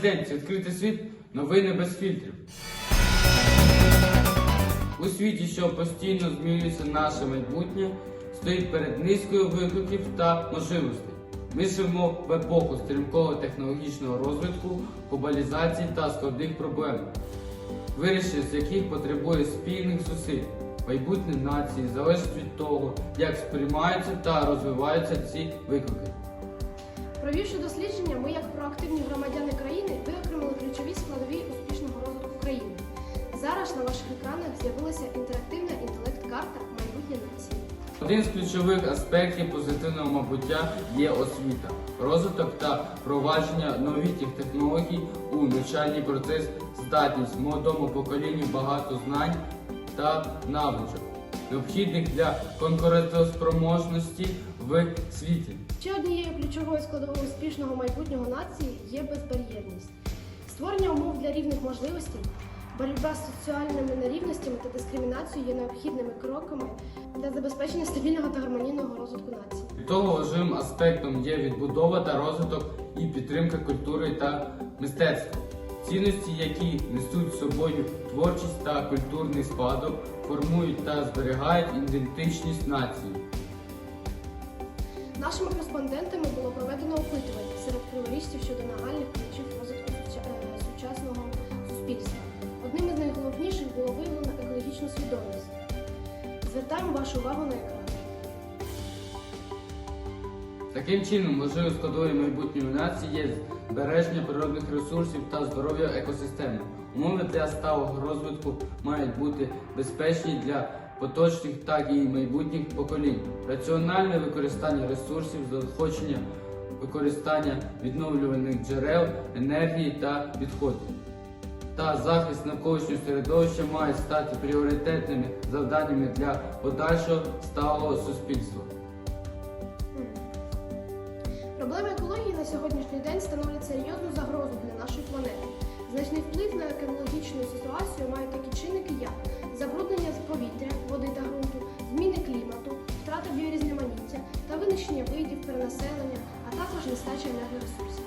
день відкритий світ, новини без фільтрів. У світі, що постійно змінюється наше майбутнє, стоїть перед низкою викликів та можливостей. Ми живемо в епоху стрімкого технологічного розвитку, глобалізації та складних проблем, вирішення з яких потребує спільних зусиль. Майбутнє нації залежить від того, як сприймаються та розвиваються ці виклики. Провівши дослідження, ми, як проактивні громадяни країни, виокремили ключові складові успішного розвитку країни. Зараз на ваших екранах з'явилася інтерактивна інтелект-карта майбутнє нації. Один з ключових аспектів позитивного майбуття є освіта, розвиток та впровадження новітніх технологій у навчальний процес, здатність молодому поколінню багато знань та навичок, необхідних для конкурентоспроможності в світі. Ще однією ключовою складовою успішного майбутнього нації є безбар'єрність. Створення умов для рівних можливостей, боротьба з соціальними нерівностями та дискримінацією є необхідними кроками для забезпечення стабільного та гармонійного розвитку нації. Від того важливим аспектом є відбудова та розвиток і підтримка культури та мистецтва. Цінності, які несуть з собою творчість та культурний спадок, формують та зберігають ідентичність нації. Нашими кореспондентами було проведено опитування серед криворіжців щодо нагальних ключів розвитку е, сучасного суспільства. Одним із найголовніших було виявлено екологічну свідомість. Звертаємо вашу увагу на екран. Таким чином, важливою складовою майбутньої нації є збереження природних ресурсів та здоров'я екосистеми. Умови для сталого розвитку мають бути безпечні для поточних, так і майбутніх поколінь. Раціональне використання ресурсів, заохочення використання відновлюваних джерел, енергії та відходів. Та захист навколишнього середовища мають стати пріоритетними завданнями для подальшого сталого суспільства. Сьогоднішній день становлять серйозну загрозу для нашої планети. Значний вплив на екологічну ситуацію мають такі чинники, як забруднення повітря, води та ґрунту, зміни клімату, втрата біорізноманіття та винищення видів, перенаселення, а також нестача енергоресурсів.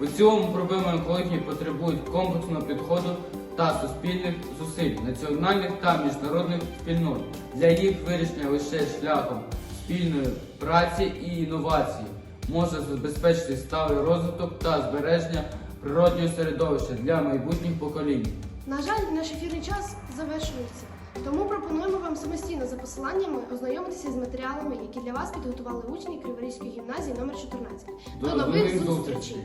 У цілому проблеми екології потребують комплексного підходу та суспільних зусиль національних та міжнародних спільнот. Для їх вирішення лише шляхом спільної праці і інновації може забезпечити сталий розвиток та збереження природнього середовища для майбутніх поколінь. На жаль, наш ефірний час завершується. Тому пропонуємо вам самостійно за посиланнями ознайомитися з матеріалами, які для вас підготували учні Криворізької гімназії номер 14. До нових зустрічей!